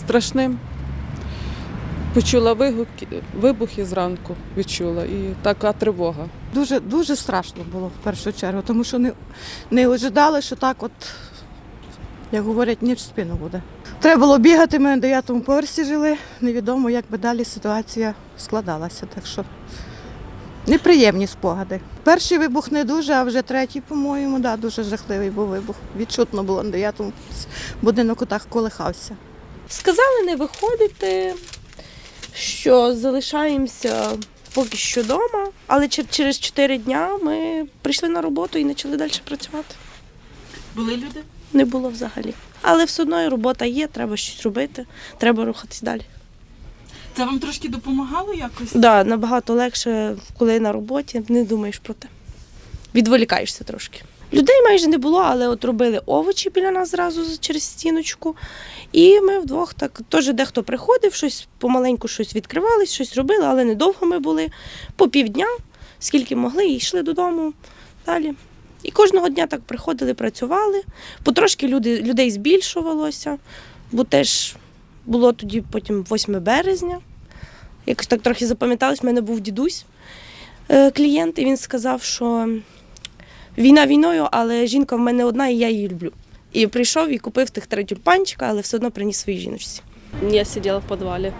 страшним. Почула вигуки, вибухи зранку, відчула, і така тривога. Дуже, дуже страшно було в першу чергу, тому що не, не ожидали, що так от, як говорять, ніч в спину буде. Треба було бігати, ми на 9 поверсі жили, невідомо, як би далі ситуація складалася. Так що неприємні спогади. Перший вибух не дуже, а вже третій, по-моєму, да, дуже жахливий був вибух. Відчутно було на 9 поверсі. Будинок отак колихався. Сказали не виходити, що залишаємося поки що вдома, але через 4 дня ми прийшли на роботу і почали далі працювати. Були люди? Не було взагалі. Але все одно робота є, треба щось робити, треба рухатись далі. Це вам трошки допомагало якось? Да, набагато легше, коли на роботі, не думаєш про те. Відволікаєшся трошки. Людей майже не було, але от робили овочі біля нас зразу через стіночку. І ми вдвох так теж дехто приходив, щось помаленьку щось відкривали, щось робили, але недовго ми були. По півдня, скільки могли, і йшли додому далі. І кожного дня так приходили, працювали. Потрошки люди, людей збільшувалося, бо теж було тоді потім 8 березня. Якось так трохи запам'яталось, в мене був дідусь е, клієнт, і він сказав, що війна війною, але жінка в мене одна, і я її люблю. І прийшов і купив тих три тюльпанчика, але все одно приніс своїй жіночці. Я сидела в подвале.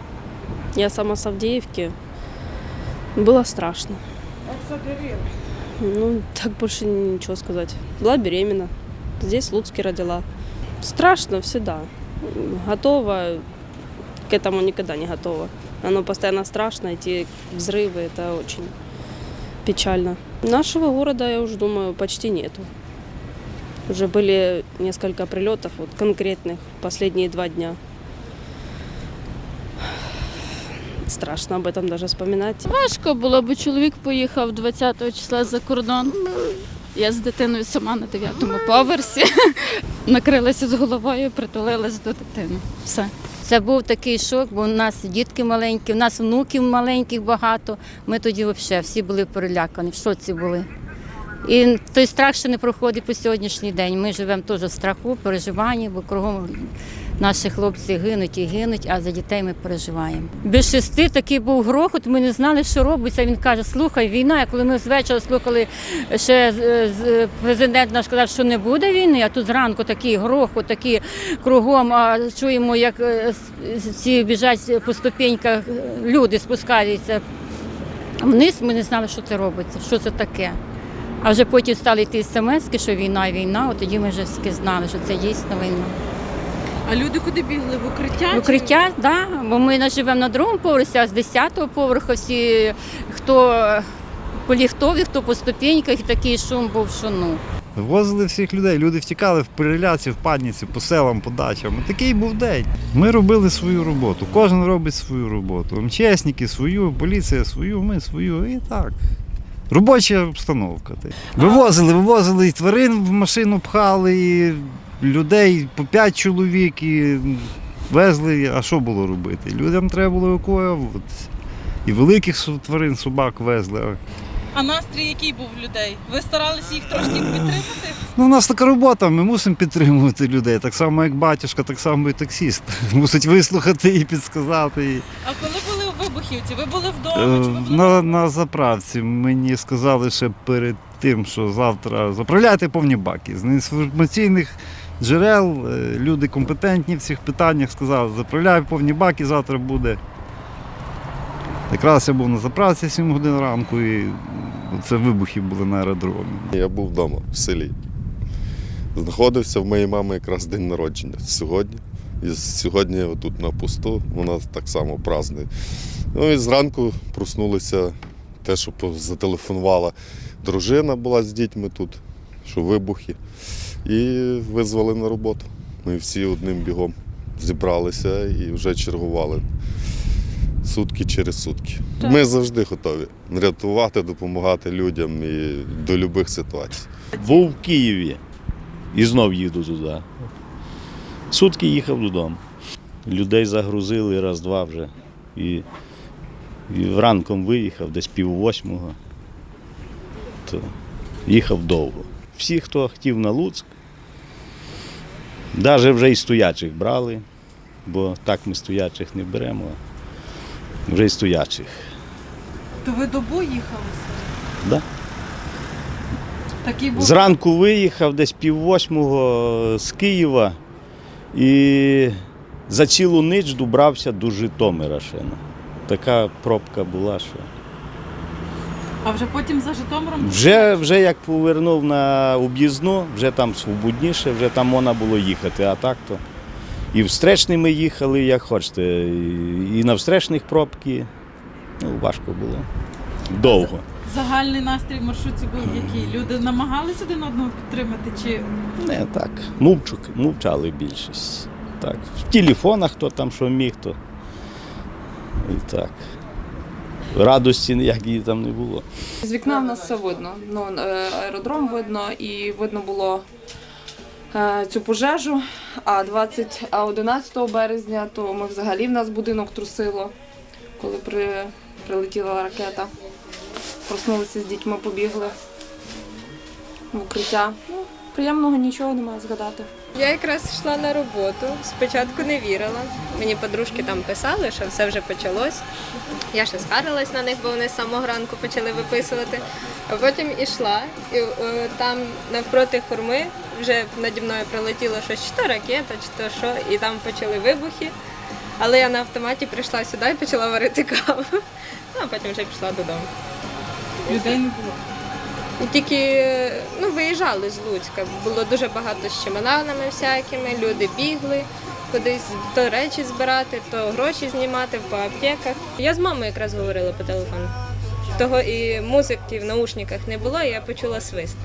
Я сама с Авдеевки. Было страшно. Ну, так больше ничего сказать. Была беременна. Здесь в Луцке родила. Страшно всегда. Готова. К этому никогда не готова. Оно постоянно страшно, эти взрывы, это очень печально. Нашего города, я уже думаю, почти нету. Уже были несколько прилетов, вот конкретных, последние два дня. Страшно об этом даже вспоминать. Важко було, бо чоловік поїхав 20 числа за кордон. Я з дитиною сама на 9-му поверсі. Накрилася з головою, притулилась до дитини. Все. Це був такий шок, бо у нас дітки маленькі, у нас внуків маленьких багато. Ми тоді взагалі всі були перелякані, в шоці були. І той страх ще не проходить по сьогоднішній день. Ми живемо теж в страху, переживанні, бо кругом наші хлопці гинуть і гинуть, а за дітей ми переживаємо. Без шести такий був грохот, ми не знали, що робиться. Він каже, слухай, війна. Коли ми з вечора слухали, ще з- з- президент наш сказав, що не буде війни, а тут зранку такий грохот, такий кругом, а чуємо, як е, ці біжать по ступеньках, е, люди спускаються вниз, ми не знали, що це робиться, що це таке. А вже потім стали йти смс, що війна, війна, от тоді ми вже знали, що це дійсно війна. А люди куди бігли? В укриття? В Укриття, так, да, бо ми не живемо на другому поверсі, а з 10-го поверху всі, хто по ліфтові, хто по ступеньках, і такий шум був, що ну. Вивозили всіх людей, люди втікали в переляці, в паніці, по селам, по дачам. Такий був день. Ми робили свою роботу. Кожен робить свою роботу. МЧСники свою, поліція свою, ми свою. І так. Робоча обстановка. Вивозили, вивозили і тварин в машину пхали, і людей по п'ять чоловік і везли. А що було робити? Людям треба було евакуюватися. І великих тварин, собак везли. а настрій який був в людей? Ви старалися їх трошки підтримати? Ну, у нас така робота, ми мусимо підтримувати людей. Так само, як батюшка, так само і таксіст. Мусить вислухати і підсказати. І... А коли були у вибухівці? Ви були вдома? Е, Чи ви були На, на заправці мені сказали ще перед тим, що завтра заправляйте повні баки. З інформаційних джерел е, люди компетентні в цих питаннях сказали, заправляй повні баки, завтра буде. Якраз я був на заправці 7 годин ранку і це вибухи були на аеродромі. Я був вдома в селі. Знаходився в моєї мами якраз день народження сьогодні. І сьогодні тут на пусту нас так само праздник. Ну і зранку проснулися те, що зателефонувала дружина була з дітьми тут, що вибухи. І визвали на роботу. Ми всі одним бігом зібралися і вже чергували. Сутки через сутки. Ми завжди готові рятувати, допомагати людям і до будь-яких ситуацій. Був в Києві і знов їду туди. Сутки їхав додому. Людей загрузили раз-два вже. І, і вранком виїхав, десь пів восьмого. То їхав довго. Всі, хто хотів на Луцьк, навіть вже і стоячих брали. бо так ми стоячих не беремо, вже й стоячих. То ви добу їхали? Да. Був Зранку виїхав десь пів восьмого з Києва і за цілу ніч добрався до Житомира ще. ну. Така пробка була, що. А вже потім за Житомиром Вже, вже як повернув на об'їзну, вже там свободніше, вже там можна було їхати, а так то. І в Стречний ми їхали, як хочете, і і на встречних пробки. Ну, важко було. Довго. загальний настрій в маршрутці був який? Люди намагалися один одного підтримати чи Не так. Мовчук, мовчали більшість. Так. В телефонах хто там що міг, то. І так. Радості ніякої там не було. З вікна в нас все видно. Ну, е, аеродром видно і видно було е, цю пожежу. А 20, а 11 березня то ми взагалі в нас будинок трусило, коли при, прилетіла ракета. Проснулися з дітьми, побігли в укриття. Ну, приємного нічого немає згадати. Я якраз йшла на роботу. Спочатку не вірила. Мені подружки там писали, що все вже почалось. Я ще скарилась на них, бо вони з самого ранку почали виписувати. А потім ішла, і е, там навпроти хурми вже наді мною прилетіло щось, чи то ракета, чи то що, і там почали вибухи. Але я на автоматі прийшла сюди і почала варити каву. Ну, а потім вже пішла додому. людей не було? І Тільки ну, виїжджали з Луцька. Було дуже багато з чемоданами всякими, люди бігли кудись то речі збирати, то гроші знімати по аптеках. Я з мамою якраз говорила по телефону. Того і музики в наушниках не було, і я почула свист.